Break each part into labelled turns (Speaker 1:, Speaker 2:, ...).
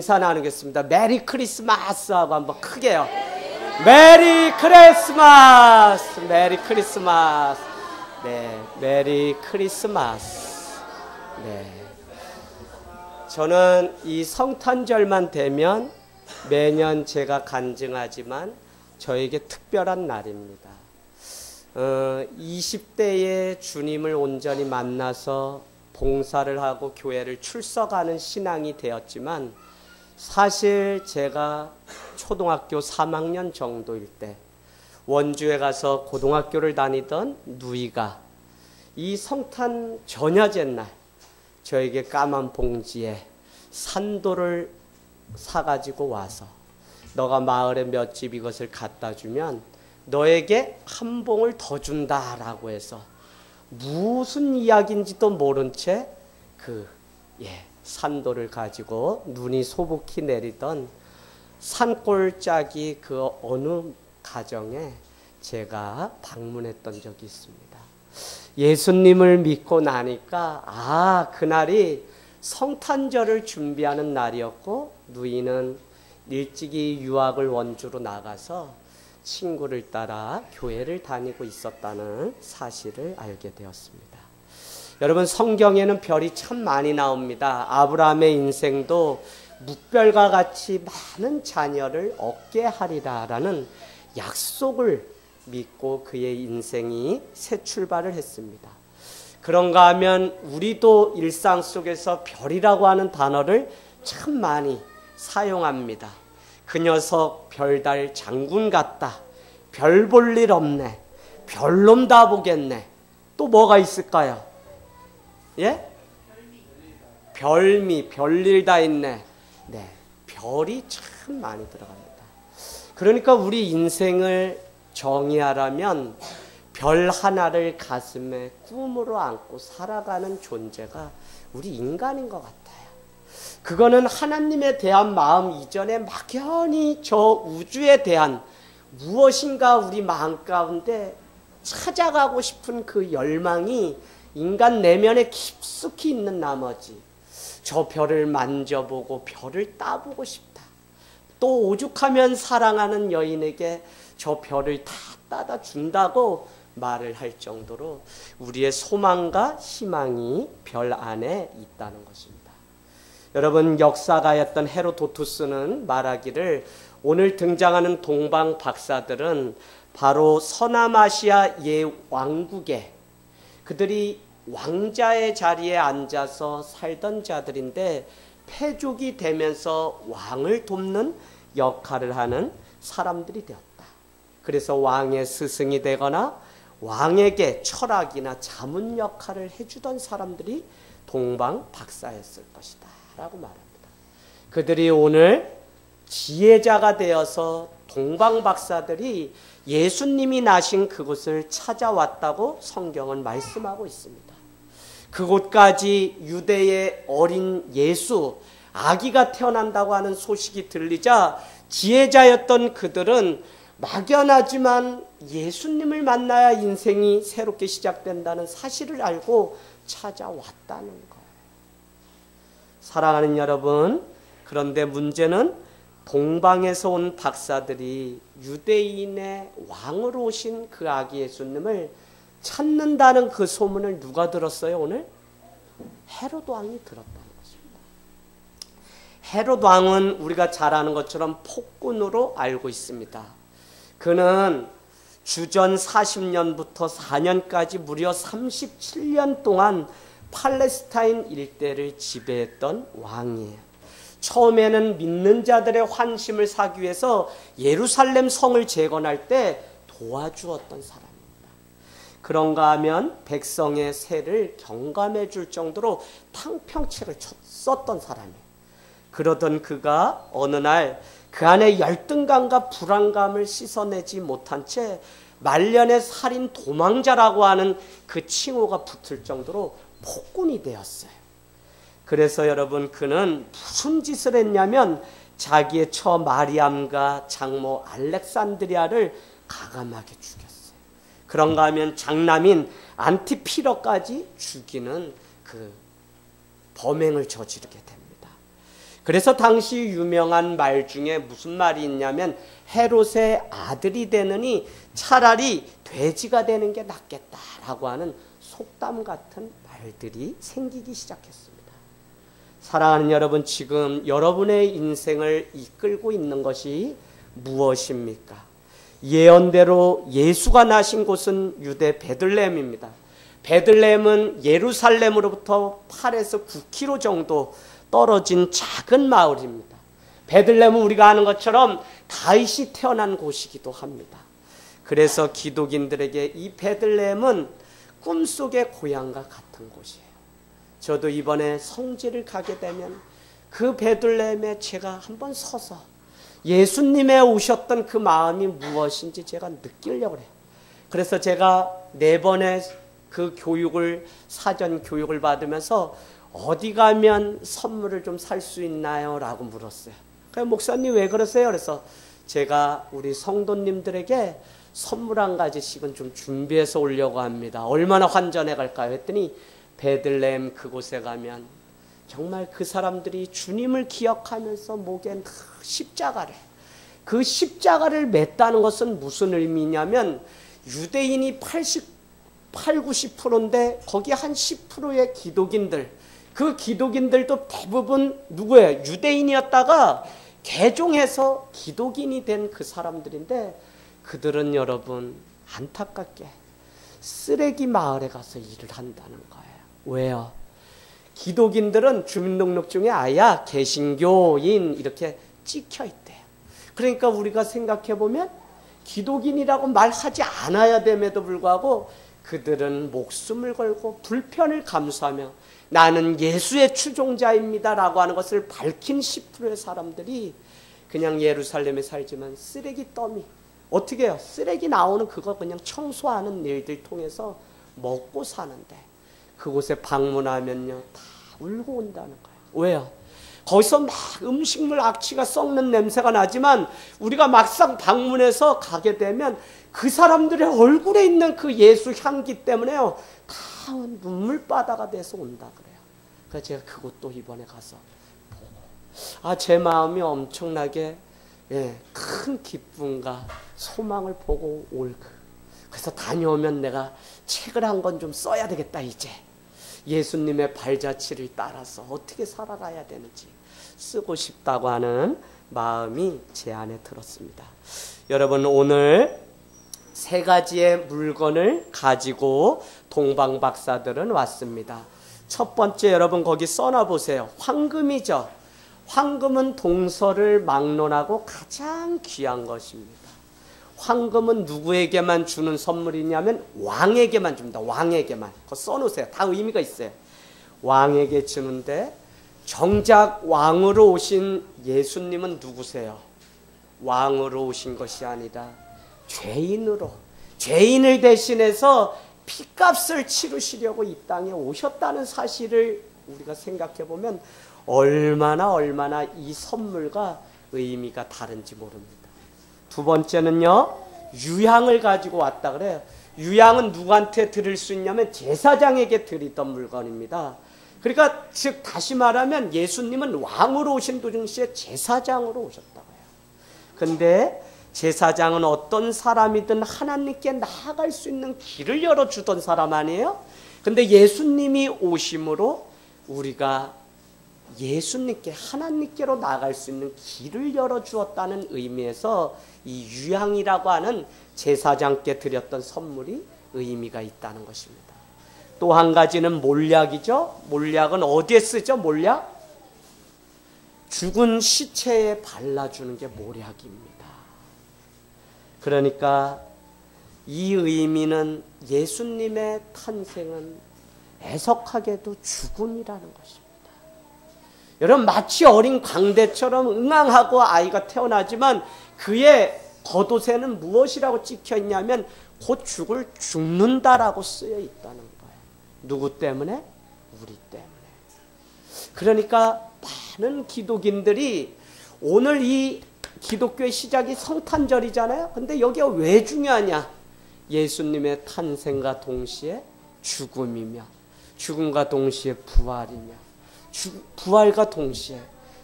Speaker 1: 인사 나누겠습니다. 메리 크리스마스 하고 한번 크게요. 메리 크리스마스! 메리 크리스마스! 네, 메리 크리스마스. 네. 저는 이 성탄절만 되면 매년 제가 간증하지만 저에게 특별한 날입니다. 어, 20대에 주님을 온전히 만나서 봉사를 하고 교회를 출석하는 신앙이 되었지만 사실 제가 초등학교 3학년 정도일 때 원주에 가서 고등학교를 다니던 누이가 이 성탄 전야제 날 저에게 까만 봉지에 산도를 사가지고 와서 너가 마을에 몇 집 이것을 갖다 주면 너에게 한 봉을 더 준다라고 해서 무슨 이야기인지도 모른 채 그 예, 산도를 가지고 눈이 소복히 내리던 산골짜기 그 어느 가정에 제가 방문했던 적이 있습니다. 예수님을 믿고 나니까 아 그날이 성탄절을 준비하는 날이었고 누이는 일찍이 유학을 원주로 나가서 친구를 따라 교회를 다니고 있었다는 사실을 알게 되었습니다. 여러분 성경에는 별이 참 많이 나옵니다. 아브라함의 인생도 묵별과 같이 많은 자녀를 얻게 하리라라는 약속을 믿고 그의 인생이 새 출발을 했습니다. 그런가 하면 우리도 일상 속에서 별이라고 하는 단어를 참 많이 사용합니다. 그 녀석 별달 장군 같다. 별 볼 일 없네. 별놈 다 보겠네. 또 뭐가 있을까요? 예? 별미, 별일 다 있네. 네. 별이 참 많이 들어갑니다. 그러니까 우리 인생을 정의하라면 별 하나를 가슴에 꿈으로 안고 살아가는 존재가 우리 인간인 것 같아요. 그거는 하나님에 대한 마음 이전에 막연히 저 우주에 대한 무엇인가 우리 마음 가운데 찾아가고 싶은 그 열망이 인간 내면에 깊숙이 있는 나머지 저 별을 만져보고 별을 따보고 싶다. 또 오죽하면 사랑하는 여인에게 저 별을 다 따다 준다고 말을 할 정도로 우리의 소망과 희망이 별 안에 있다는 것입니다. 여러분 역사가였던 헤로도투스는 말하기를 오늘 등장하는 동방 박사들은 바로 서남아시아 예 왕국에 그들이 왕자의 자리에 앉아서 살던 자들인데 패족이 되면서 왕을 돕는 역할을 하는 사람들이 되었다. 그래서 왕의 스승이 되거나 왕에게 철학이나 자문 역할을 해주던 사람들이 동방 박사였을 것이다. 라고 말합니다. 그들이 오늘 지혜자가 되어서 동방 박사들이 예수님이 나신 그곳을 찾아왔다고 성경은 말씀하고 있습니다. 그곳까지 유대의 어린 예수, 아기가 태어난다고 하는 소식이 들리자 지혜자였던 그들은 막연하지만 예수님을 만나야 인생이 새롭게 시작된다는 사실을 알고 찾아왔다는 것. 사랑하는 여러분, 그런데 문제는 동방에서 온 박사들이 유대인의 왕으로 오신 그 아기 예수님을 찾는다는 그 소문을 누가 들었어요, 오늘? 헤롯 왕이 들었다는 것입니다. 헤롯 왕은 우리가 잘 아는 것처럼 폭군으로 알고 있습니다. 그는 주전 40년부터 4년까지 무려 37년 동안 팔레스타인 일대를 지배했던 왕이에요. 처음에는 믿는 자들의 환심을 사기 위해서 예루살렘 성을 재건할 때 도와주었던 사람입니다. 그런가 하면 백성의 세를 경감해 줄 정도로 탕평치를 썼던 사람이에요. 그러던 그가 어느 날 그 안에 열등감과 불안감을 씻어내지 못한 채 말년의 살인 도망자라고 하는 그 칭호가 붙을 정도로 폭군이 되었어요. 그래서 여러분 그는 무슨 짓을 했냐면 자기의 처 마리암과 장모 알렉산드리아를 가감하게 죽였어요. 그런가 하면 장남인 안티피러까지 죽이는 그 범행을 저지르게 됩니다. 그래서 당시 유명한 말 중에 무슨 말이 있냐면 헤롯의 아들이 되느니 차라리 돼지가 되는 게 낫겠다라고 하는 속담 같은 말들이 생기기 시작했습니다. 사랑하는 여러분, 지금 여러분의 인생을 이끌고 있는 것이 무엇입니까? 예언대로 예수가 나신 곳은 유대 베들레헴입니다. 베들레헴은 예루살렘으로부터 8에서 9km 정도 떨어진 작은 마을입니다. 베들레헴은 우리가 아는 것처럼 다윗이 태어난 곳이기도 합니다. 그래서 기독인들에게 이 베들레헴은 꿈속의 고향과 같은 곳이에요. 저도 이번에 성지를 가게 되면 그 베들레헴에 제가 한번 서서 예수님의 오셨던 그 마음이 무엇인지 제가 느끼려고 해요. 그래서 제가 네 번의 그 교육을 사전 교육을 받으면서 어디 가면 선물을 좀 살 수 있나요? 라고 물었어요. 그래 목사님 왜 그러세요? 그래서 제가 우리 성도님들에게 선물 한 가지씩은 좀 준비해서 오려고 합니다. 얼마나 환전해 갈까요? 했더니 베들레헴 그곳에 가면 정말 그 사람들이 주님을 기억하면서 목에 십자가를 그 십자가를 맸다는 것은 무슨 의미냐면 유대인이 80, 8, 90%인데 거기 한 10%의 기독인들 그 기독인들도 대부분 누구예요? 유대인이었다가 개종해서 기독인이 된 그 사람들인데 그들은 여러분 안타깝게 쓰레기 마을에 가서 일을 한다는 거예요. 왜요? 기독인들은 주민등록증에 아야 개신교인 이렇게 찍혀 있대요. 그러니까 우리가 생각해 보면 기독인이라고 말하지 않아야 됨에도 불구하고 그들은 목숨을 걸고 불편을 감수하며 나는 예수의 추종자입니다라고 하는 것을 밝힌 10%의 사람들이 그냥 예루살렘에 살지만 쓰레기 더미 어떻게 해요? 쓰레기 나오는 그거 그냥 청소하는 일들 통해서 먹고 사는데 그곳에 방문하면요 다 울고 온다는 거예요. 왜요? 거기서 막 음식물 악취가 썩는 냄새가 나지만 우리가 막상 방문해서 가게 되면 그 사람들의 얼굴에 있는 그 예수 향기 때문에요 다 눈물바다가 돼서 온다 그래요. 그래서 제가 그것도 이번에 가서 보고 아 제 마음이 엄청나게 예, 큰 기쁨과 소망을 보고 올 그. 그래서 다녀오면 내가 책을 한 권 좀 써야 되겠다 이제 예수님의 발자취를 따라서 어떻게 살아가야 되는지 쓰고 싶다고 하는 마음이 제 안에 들었습니다. 여러분 오늘 세 가지의 물건을 가지고 동방 박사들은 왔습니다. 첫 번째 여러분 거기 써놔 보세요. 황금이죠. 황금은 동서를 막론하고 가장 귀한 것입니다. 황금은 누구에게만 주는 선물이냐면 왕에게만 줍니다. 왕에게만. 그거 써놓으세요. 다 의미가 있어요. 왕에게 주는데 정작 왕으로 오신 예수님은 누구세요? 왕으로 오신 것이 아니라 죄인으로 죄인을 대신해서 피값을 치르시려고 이 땅에 오셨다는 사실을 우리가 생각해 보면 얼마나 얼마나 이 선물과 의미가 다른지 모릅니다. 두 번째는요, 유향을 가지고 왔다 그래요. 유향은 누구한테 드릴 수 있냐면 제사장에게 드리던 물건입니다. 그러니까 즉 다시 말하면 예수님은 왕으로 오신 도중시에 제사장으로 오셨다고 해요. 근데 제사장은 어떤 사람이든 하나님께 나아갈 수 있는 길을 열어주던 사람 아니에요? 근데 예수님이 오심으로 우리가 예수님께 하나님께로 나아갈 수 있는 길을 열어주었다는 의미에서 이 유향이라고 하는 제사장께 드렸던 선물이 의미가 있다는 것입니다. 또 한 가지는 몰약이죠. 몰약은 어디에 쓰죠? 몰약? 죽은 시체에 발라주는 게 몰약입니다. 그러니까 이 의미는 예수님의 탄생은 애석하게도 죽음이라는 것입니다. 여러분 마치 어린 광대처럼 응앙하고 아이가 태어나지만 그의 겉옷에는 무엇이라고 찍혀 있냐면 곧 죽을 죽는다라고 쓰여 있다는 거예요. 누구 때문에? 우리 때문에. 그러니까 많은 기독인들이 오늘 이 기독교의 시작이 성탄절이잖아요. 근데 여기가 왜 중요하냐? 예수님의 탄생과 동시에 죽음이며 죽음과 동시에 부활이며 부활과 동시에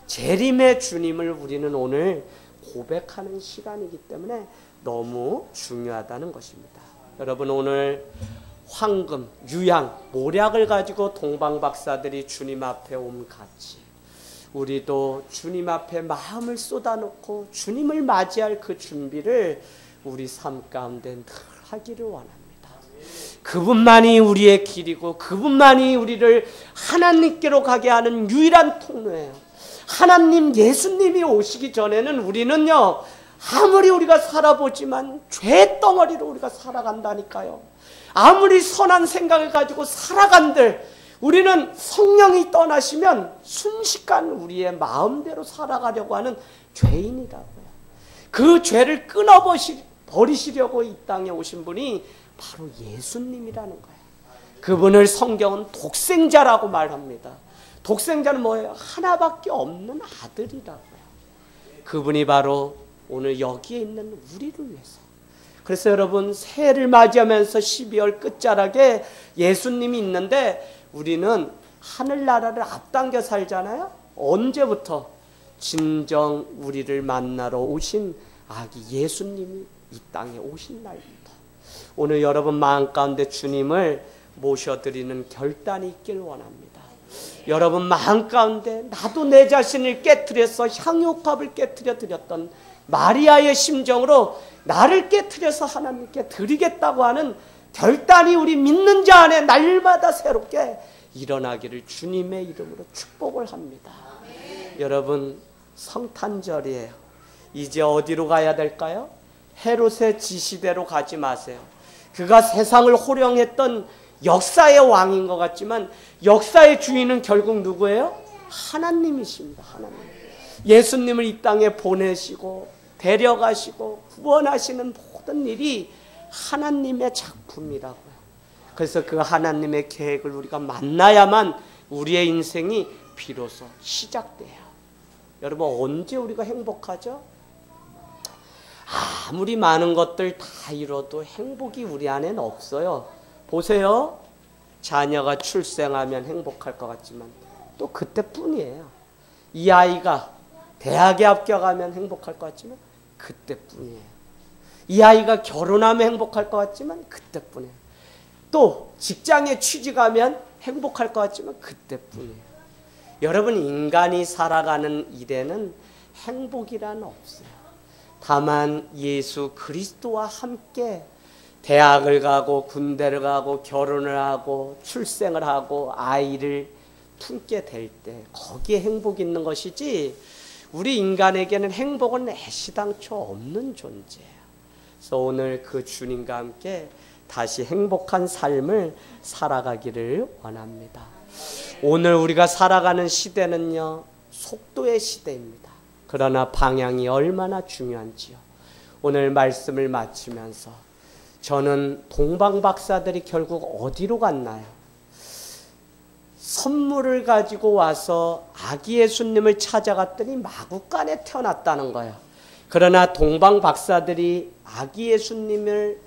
Speaker 1: 재림의 주님을 우리는 오늘 고백하는 시간이기 때문에 너무 중요하다는 것입니다. 여러분 오늘 황금, 유양, 모략을 가지고 동방 박사들이 주님 앞에 온 같이 우리도 주님 앞에 마음을 쏟아놓고 주님을 맞이할 그 준비를 우리 삶 가운데 늘 하기를 원합니다. 그분만이 우리의 길이고 그분만이 우리를 하나님께로 가게 하는 유일한 통로예요. 하나님 예수님이 오시기 전에는 우리는요 아무리 우리가 살아보지만 죄 덩어리로 우리가 살아간다니까요. 아무리 선한 생각을 가지고 살아간들 우리는 성령이 떠나시면 순식간 우리의 마음대로 살아가려고 하는 죄인이라고요. 그 죄를 끊어버리시려고 이 땅에 오신 분이 바로 예수님이라는 거예요. 그분을 성경은 독생자라고 말합니다. 독생자는 뭐예요? 하나밖에 없는 아들이라고요. 그분이 바로 오늘 여기에 있는 우리를 위해서. 그래서 여러분 새해를 맞이하면서 12월 끝자락에 예수님이 있는데 우리는 하늘나라를 앞당겨 살잖아요. 언제부터 진정 우리를 만나러 오신 아기 예수님이 이 땅에 오신 날입니다. 오늘 여러분 마음 가운데 주님을 모셔드리는 결단이 있길 원합니다. 여러분 마음 가운데 나도 내 자신을 깨뜨려서 향유값을 깨뜨려 드렸던 마리아의 심정으로 나를 깨뜨려서 하나님께 드리겠다고 하는 결단이 우리 믿는 자 안에 날마다 새롭게 일어나기를 주님의 이름으로 축복을 합니다. 여러분 성탄절이에요. 이제 어디로 가야 될까요? 헤롯의 지시대로 가지 마세요. 그가 세상을 호령했던 역사의 왕인 것 같지만 역사의 주인은 결국 누구예요? 하나님이십니다. 하나님. 예수님을 이 땅에 보내시고 데려가시고 구원하시는 모든 일이 하나님의 작품이라고요. 그래서 그 하나님의 계획을 우리가 만나야만 우리의 인생이 비로소 시작돼요. 여러분 언제 우리가 행복하죠? 아무리 많은 것들 다 이뤄도 행복이 우리 안에는 없어요. 보세요. 자녀가 출생하면 행복할 것 같지만 또 그때뿐이에요. 이 아이가 대학에 합격하면 행복할 것 같지만 그때뿐이에요. 이 아이가 결혼하면 행복할 것 같지만 그때뿐이에요. 또 직장에 취직하면 행복할 것 같지만 그때뿐이에요. 여러분 인간이 살아가는 일에는 행복이란 없어요. 다만 예수 그리스도와 함께 대학을 가고 군대를 가고 결혼을 하고 출생을 하고 아이를 품게 될 때 거기에 행복이 있는 것이지 우리 인간에게는 행복은 애시당초 없는 존재예요. 그래서 오늘 그 주님과 함께 다시 행복한 삶을 살아가기를 원합니다. 오늘 우리가 살아가는 시대는요, 속도의 시대입니다. 그러나 방향이 얼마나 중요한지요. 오늘 말씀을 마치면서 저는 동방 박사들이 결국 어디로 갔나요? 선물을 가지고 와서 아기 예수님을 찾아갔더니 마국간에 태어났다는 거예요. 그러나 동방 박사들이 아기 예수님을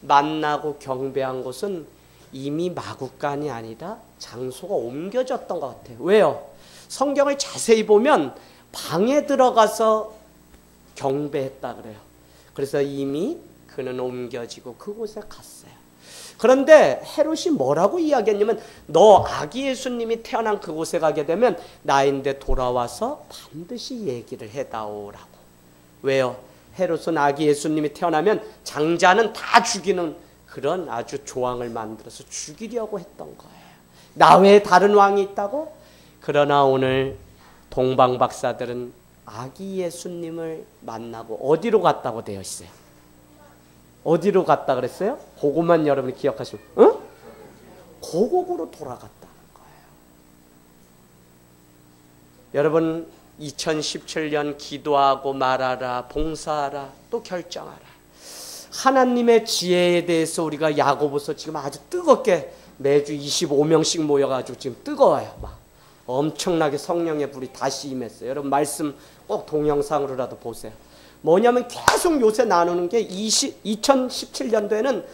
Speaker 1: 만나고 경배한 곳은 이미 마국간이 아니라 장소가 옮겨졌던 것 같아요. 왜요? 성경을 자세히 보면 방에 들어가서 경배했다 그래요. 그래서 이미 그는 옮겨지고 그곳에 갔어요. 그런데 헤롯이 뭐라고 이야기했냐면 너 아기 예수님이 태어난 그곳에 가게 되면 나인데 돌아와서 반드시 얘기를 해다오라고. 왜요? 헤롯은 아기 예수님이 태어나면 장자는 다 죽이는 그런 아주 조항을 만들어서 죽이려고 했던 거예요. 나 외에 다른 왕이 있다고? 그러나 오늘 동방 박사들은 아기 예수님을 만나고 어디로 갔다고 되어 있어요? 어디로 갔다 그랬어요? 그것만 여러분이 기억하시고, 응? 고국으로 돌아갔다는 거예요. 여러분 2017년 기도하고 말하라, 봉사하라, 또 결정하라. 하나님의 지혜에 대해서 우리가 야고보서 지금 아주 뜨겁게 매주 25명씩 모여가지고 지금 뜨거워요. 막 엄청나게 성령의 불이 다시 임했어요. 여러분 말씀 꼭 동영상으로라도 보세요. 뭐냐면 계속 요새 나누는 게 20, 2017년도에는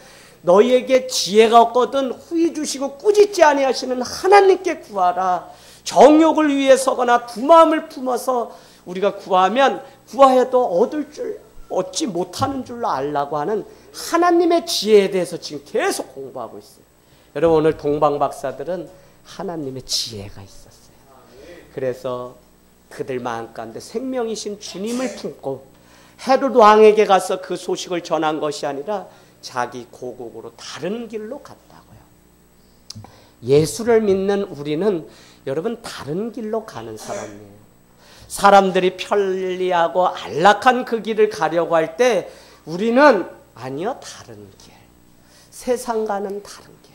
Speaker 1: 너희에게 지혜가 없거든 후히 주시고 꾸짖지 아니하시는 하나님께 구하라. 정욕을 위해서거나 두 마음을 품어서 우리가 구하면 구하여도 얻을 줄 얻지 못하는 줄로 알라고 하는 하나님의 지혜에 대해서 지금 계속 공부하고 있어요. 여러분 오늘 동방 박사들은 하나님의 지혜가 있었어요. 그래서 그들 마음 가운데 생명이신 주님을 품고 헤롯 왕에게 가서 그 소식을 전한 것이 아니라 자기 고국으로 다른 길로 갔다고요. 예수를 믿는 우리는 여러분 다른 길로 가는 사람이에요. 사람들이 편리하고 안락한 그 길을 가려고 할 때 우리는 아니요 다른 길. 세상과는 다른 길.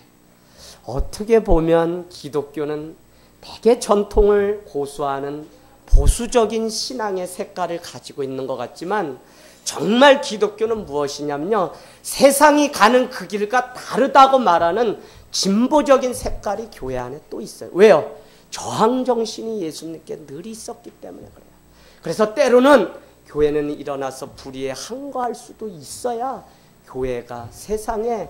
Speaker 1: 어떻게 보면 기독교는 대개 전통을 고수하는 보수적인 신앙의 색깔을 가지고 있는 것 같지만 정말 기독교는 무엇이냐면요. 세상이 가는 그 길과 다르다고 말하는 진보적인 색깔이 교회 안에 또 있어요. 왜요? 저항 정신이 예수님께 늘 있었기 때문에 그래요. 그래서 때로는 교회는 일어나서 불의에 항거할 수도 있어야 교회가 세상에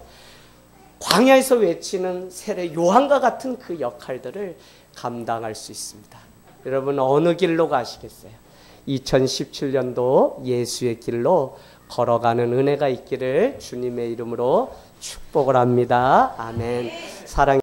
Speaker 1: 광야에서 외치는 세례 요한과 같은 그 역할들을 감당할 수 있습니다. 여러분 어느 길로 가시겠어요? 2017년도 예수의 길로 걸어가는 은혜가 있기를 주님의 이름으로 축복을 합니다. 아멘. 사랑